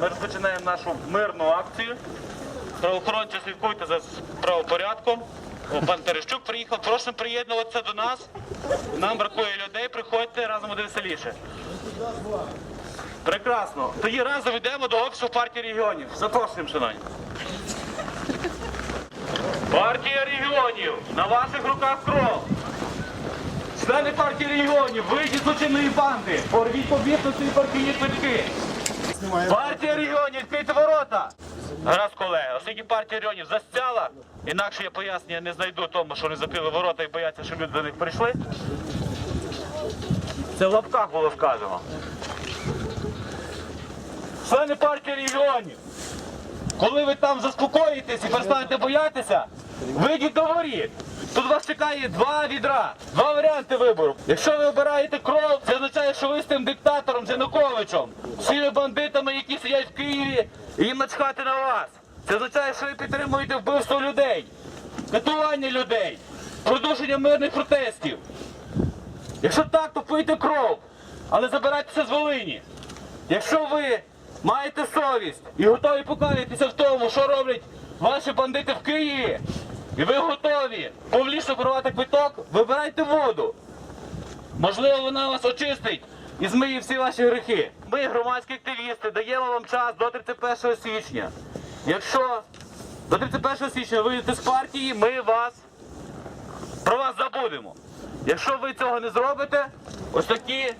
Ми розпочинаємо нашу мирну акцію. Правоохоронці слідкуйте за правопорядком. О, пан Терещук приїхав, прошу приєднуватися до нас. Нам бракує людей, приходьте разом буде веселіше. Прекрасно. Тоді разом йдемо до офісу партії регіонів. Запрошуємо, шановні. Партія регіонів. На ваших руках кров. Члени партії регіонів, вийдіть з злочинної банди. Порвіть побігти ці партійні квитки. Партія регіонів, відкрийте ворота! Гаразд, колеги, оскільки партія регіонів застяла, інакше я пояснення не знайду тому, що вони закрили ворота і бояться, щоб люди до них прийшли. Це в лапках було сказано. Члени партії регіонів, коли ви там заспокоїтесь і перестанете боятися, вийдіть до воріт. Тут вас чекає два відра, два варіанти вибору. Якщо ви обираєте кров, це означає, що ви з тим диктатором Януковичем, всіми бандитами, які сидять в Києві, і їм начхати на вас. Це означає, що ви підтримуєте вбивство людей, катування людей, продовження мирних протестів. Якщо так, то пийте кров, але забирайтеся з Волині. Якщо ви маєте совість і готові покаятися в тому, що роблять ваші бандити в Києві, і ви готові публічно порвати квиток, вибирайте воду. Можливо, вона вас очистить і змиє всі ваші грехи. Ми, громадські активісти, даємо вам час до 31 січня. Якщо до 31 січня вийдете з партії, ми вас про вас забудемо. Якщо ви цього не зробите, ось такі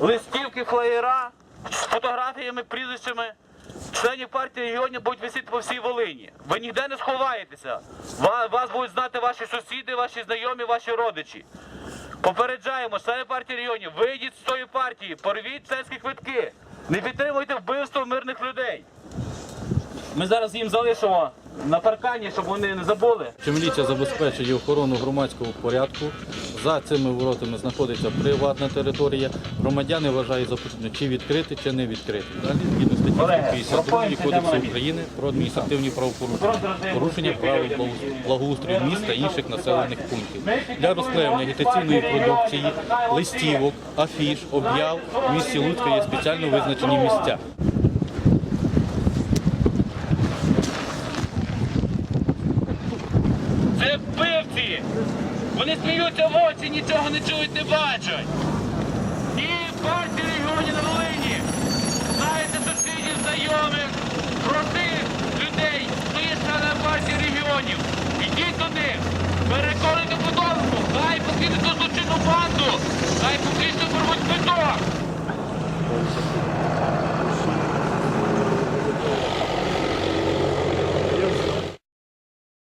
листівки, флеєра з фотографіями, прізвищами членів партії регіонів будуть висіти по всій Волині. Ви ніде не сховаєтеся. Вас будуть знати ваші сусіди, ваші знайомі, ваші родичі. Попереджаємо, члени партії регіонів, вийдіть з тої партії, порвіть членські квитки, не підтримуйте вбивство мирних людей. Ми зараз їм залишимо на паркані, щоб вони не забули. що міліція забезпечує охорону громадського порядку. За цими воротами знаходиться приватна територія. Громадяни вважають за потрібне чи відкрити, чи не відкрити. Далі згідно статті Колеги, 152 пропоїться, йдемо на Кодексу. України про адміністративні правопорушення, порушення правил благоустрою міст та інших населених пунктів. Для розклеювання агітаційної продукції, листівок, афіш, об'яв в місті Луцька є спеціально визначені місця. Це вбивці! Вони сміються в очі, нічого не чують, не бачать.